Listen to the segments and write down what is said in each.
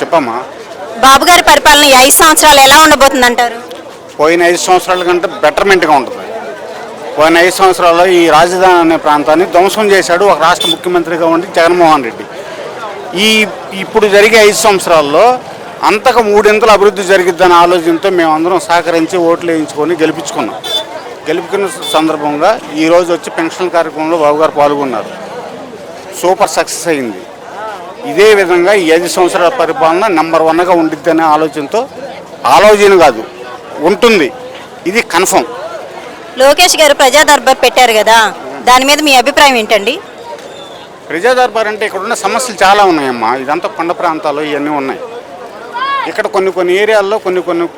చెప్పమ్మా. బాబు గారి పరిపాలన ఐదు సంవత్సరాలు ఎలా ఉండబోతుంది అంటారు పోయిన ఐదు సంవత్సరాల కంటే బెటర్మెంట్గా ఉంటుంది. పోయిన ఐదు సంవత్సరాల్లో ఈ రాజధాని అనే ప్రాంతాన్ని ధ్వంసం చేశాడు ఒక రాష్ట్ర ముఖ్యమంత్రిగా ఉండి జగన్మోహన్ రెడ్డి. ఈ ఇప్పుడు జరిగే ఐదు సంవత్సరాల్లో అంతకు మూడింతలు అభివృద్ధి జరిగిద్దనే ఆలోచనతో మేమందరం సహకరించి ఓట్లు వేయించుకొని గెలిపించుకున్నాం. గెలుపుకున్న సందర్భంగా ఈరోజు వచ్చి పెన్షన్ కార్యక్రమంలో బాబు గారు పాల్గొన్నారు. సూపర్ సక్సెస్ అయింది. ఇదే విధంగా ఈ ఐదు సంవత్సరాల పరిపాలన నెంబర్ వన్గా ఉండిద్దనే ఆలోచనతో ఆలోచన కాదు ఉంటుంది. ఇది కన్ఫర్మ్ లోకేష్ గారు ప్రజా దర్బార్ పెట్టారు కదా దాని మీద మీ అభిప్రాయం ఏంటండి? ప్రజా దర్బార్ అంటే ఇక్కడ ఉన్న సమస్యలు చాలా ఉన్నాయమ్మా. ఇదంతా కొండ ప్రాంతాలు ఇవన్నీ ఉన్నాయి. ఇక్కడ కొన్ని కొన్ని ఏరియాల్లో కొన్ని కొన్ని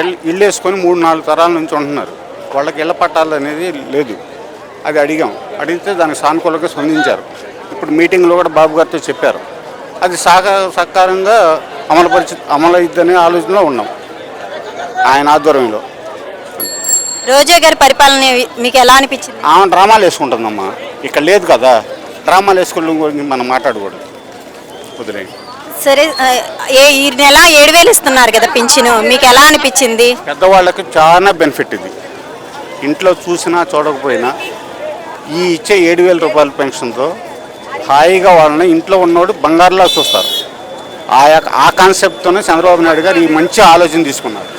ఇల్- ఇల్లు వేసుకొని మూడు నాలుగు తరాల నుంచి ఉంటున్నారు. వాళ్ళకి ఇళ్ళ పట్టాలు అనేది లేదు. అది అడిగాం. అడిగితే దానికి సానుకూలంగా స్పందించారు. ఇప్పుడు మీటింగ్లో కూడా బాబు గారితో చెప్పారు. అది సహక సహకారంగా అమలుపరిచి అమలు అయిద్దనే ఆలోచనలో ఉన్నాం. ఆయన ఆధ్వర్యంలో. రోజా గారి పరిపాలన మీకు ఎలా అనిపించింది? ఆమె డ్రామాలు వేసుకుంటుందమ్మా. ఇక్కడ లేదు కదా. డ్రామాలు వేసుకోవడం గురించి మనం మాట్లాడకూడదు. వదిలేండి సరే ఏ ఈ నెల ఏడు వేలు ఇస్తున్నారు కదా పింఛను. మీకు ఎలా అనిపించింది? పెద్దవాళ్ళకి చాలా బెనిఫిట్ ఇది. ఇంట్లో చూసినా చూడకపోయినా ఈ ఇచ్చే ఏడు వేల రూపాయల పెన్షన్తో హాయిగా వాళ్ళని ఇంట్లో ఉన్నోడు బంగారులా చూస్తారు. ఆ యొక్క ఆ కాన్సెప్ట్తోనే చంద్రబాబు నాయుడు గారు ఈ మంచి ఆలోచన తీసుకున్నారు.